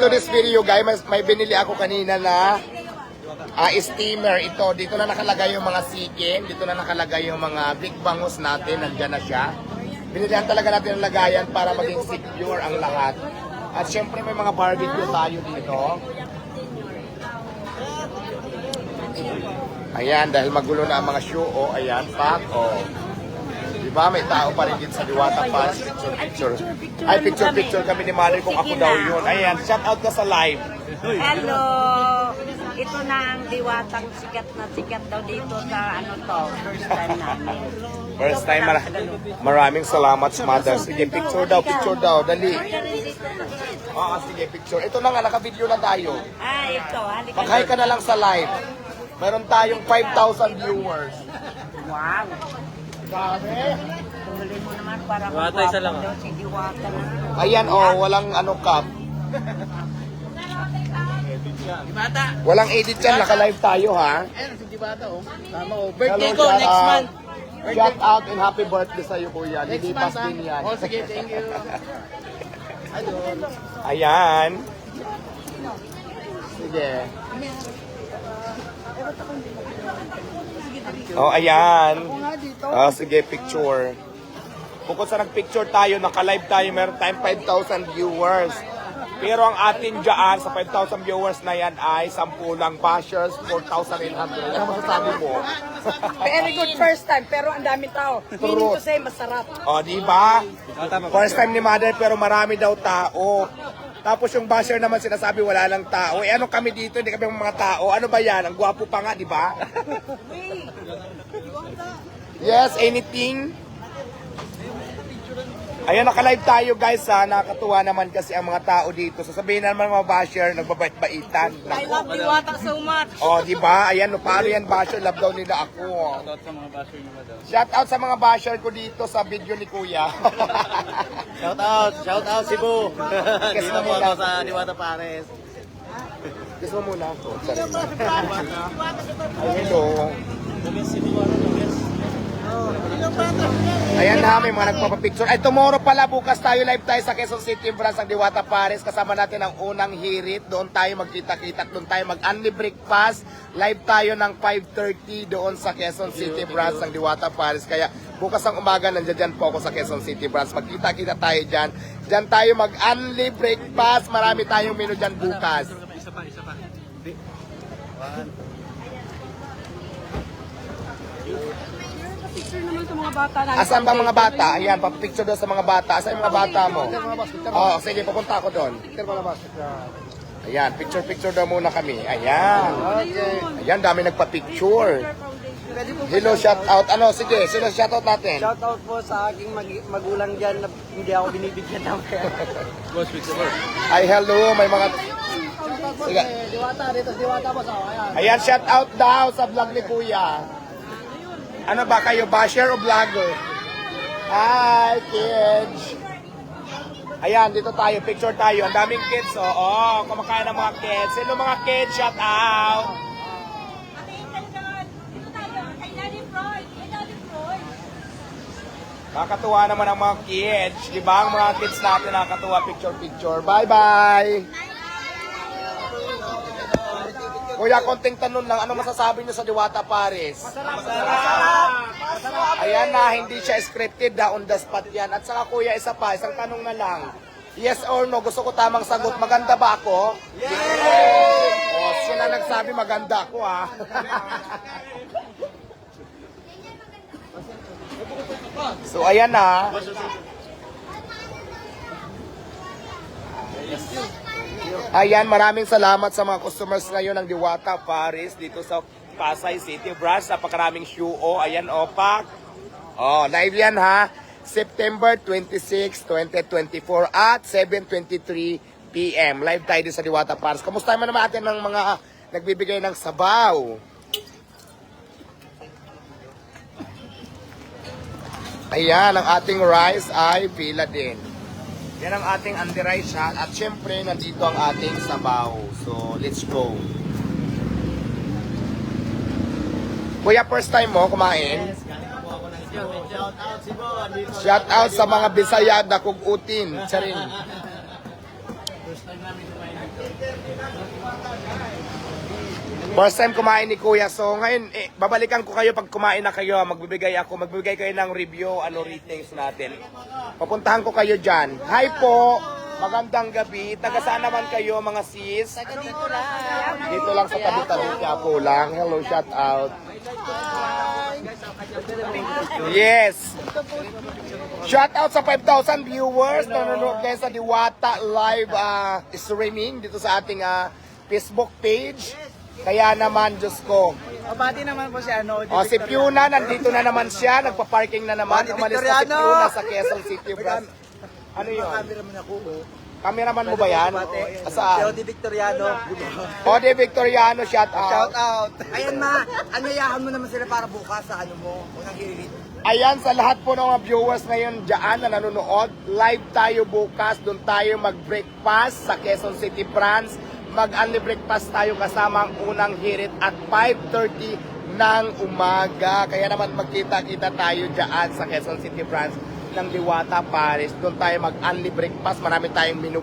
to this video, guys, may, may binili ako kanina na ah, steamer ito. Dito na nakalagay yung mga sikin, dito na nakalagay yung mga big bangus natin, nandyan na siya. Binilihan talaga natin ang lagayan para maging secure ang lahat. At syempre may mga barbecue tayo dito. Ayan, dahil magulo na ang mga show, oh, ayan, pack, oh. Di ba, may tao pa rin dito sa Diwata Pass, picture, picture. Ay, picture, picture kami ni Mari kung ako daw yun. Ayan, shout out ka sa live. Hello! Ito na ang diwatang sikat na sikat daw dito sa ano to, first time namin. First time, mara maraming salamat, mother. Sige, picture daw, picture daw, dali. Oo, sige, picture. Ito na nga, naka-video na tayo. Ah, ito, halika. Mag-hi ka na lang sa live. Meron tayong 5,000 viewers. Wow! Grabe. Tumuli mo naman para Diwata, isa lang, daw si Diwata na. Ayan, oh, walang ano cap. Walang edit yan, naka-live tayo ha. Ayan, si Dibata oh. Tama oh. Hello, Birthday ko shout next out. month. Shout out and happy birthday sa'yo, kuya. Next Lilipas month ah. din yan. Oh, sige, thank you. Idol. Ayan. Sige. Oh, ayan. Oh, sige, picture. Bukod sa nag-picture tayo, naka-live tayo, meron tayong 5,000 viewers. Pero ang atin dyan, sa 5,000 viewers na yan ay 10 lang bashers, 4,800. Ano masasabi mo? Very good first time, pero ang daming tao. Meaning to say, masarap. O, di ba? First time ni Mother pero marami daw tao. Tapos yung basher naman sinasabi wala lang tao. Eh ano kami dito, hindi kami mga tao. Ano ba yan? Ang gwapo pa nga, di ba? Yes, anything? Ayan, naka-live tayo guys ha. Nakakatuwa naman kasi ang mga tao dito. Sasabihin naman mga basher, nagbabait-baitan. I love Diwata so much. O, di ba? Ayan, no, paano yan basher? Love daw nila ako. Shoutout sa mga basher niyo ba daw? Shout out sa mga basher ko dito sa video ni Kuya. Shoutout, shoutout Cebu. Kiss Dito mo po muna. ako sa Diwata Pares. Kiss mo muna ako. Hello. Ayan na, may mga nagpapapicture. Ay, tomorrow pala, bukas tayo live tayo sa Quezon City branch ng Diwata Pares. Kasama natin ang unang hirit. Doon tayo magkita-kita. Doon tayo mag-unli breakfast. Live tayo ng 5.30 doon sa Quezon City branch ng Diwata Pares. Kaya bukas ang umaga, nandiyan dyan po ako sa Quezon City branch. Magkita-kita tayo dyan. Dyan tayo mag-unli breakfast. Marami tayong menu dyan bukas. Isa pa, isa pa. Picture naman sa mga bata na. Asan ba mga bata? Ayan, papicture doon sa mga bata. Asan yung mga bata mo? Oo, sige, pupunta ako doon. Ayan, picture-picture daw muna kami. Ayan. Ayan, dami nagpa-picture. Hello, shout out. Ano, sige, sino shout out natin? Shoutout po sa aking mag- magulang dyan na hindi ako binibigyan ng pera. Boss, word. Ay, hello, may mga... Sige. Diwata, dito Diwata po sa ayan. Ayan, shout out daw sa vlog ni Kuya. Ano ba kayo, basher o vlogger? Hi, kids! Ayan, dito tayo, picture tayo. Ang daming kids, oo. Oh, kumakain ng mga kids. Sino mga kids? Shout out! Nakakatuwa naman ang mga kids. Di ba? Ang mga kids natin nakakatuwa picture-picture. Bye-bye! Kuya, konting tanong lang. Ano masasabi niyo sa Diwata Paris? Ayan na, hindi siya scripted on the spot yan. At saka kuya, isa pa, isang tanong na lang. Yes or no? Gusto ko tamang sagot. Maganda ba ako? Yes! Oh, siya na nagsabi maganda ako ah. so ayan na. Ayan, maraming salamat sa mga customers ngayon ng Diwata Paris dito sa Pasay City Branch. Napakaraming shoe. Oh, ayan, opak. Oh, live yan ha. September 26, 2024 at 7.23 p.m. Live tayo din sa Diwata Paris. Kamusta naman naman natin ng mga nagbibigay ng sabaw? Ayan, ang ating rice ay pila din. Yan ang ating under rice shot. At syempre, nandito ang ating sabaw. So, let's go. Kuya, first time mo kumain? Andito. Shout out sa mga Bisaya na kugutin. Charing. First time namin kumain dito. First time kumain ni Kuya. So ngayon, eh, babalikan ko kayo pag kumain na kayo. Magbibigay ako, magbibigay kayo ng review, ano ratings natin. Papuntahan ko kayo dyan. Hi po! Magandang gabi. Taga saan naman kayo mga sis? Taga dito lang. Dito lang sa tabi-tabi kaya po lang. Hello, shout out. Yes. Shout out sa 5,000 viewers na nanonood ngayon sa Diwata live ah, streaming dito sa ating ah, Facebook page. Kaya naman, Diyos ko. Mabati naman po si ano. O, si Piuna, nandito na naman siya. Nagpa-parking na naman. Bati Umalis na si Victoriano. Piuna sa Quezon City, Brad. Ano yun? Camera mo na ko. Cameraman mo ba yan? Saan? Di Victoriano. Ode Victoriano, shout out. Shout out. Ayan ma, anayahan mo naman sila para bukas sa ano mo. Unang hirit. Ayan, sa lahat po ng mga viewers ngayon dyan na nanonood, live tayo bukas. Doon tayo mag-breakfast sa Quezon City branch. Mag-only breakfast tayo kasama ang unang hirit at 5.30 ng umaga. Kaya naman magkita-kita tayo dyan sa Quezon City branch ng Diwata Paris. Doon tayo mag-only breakfast. Marami tayong menu.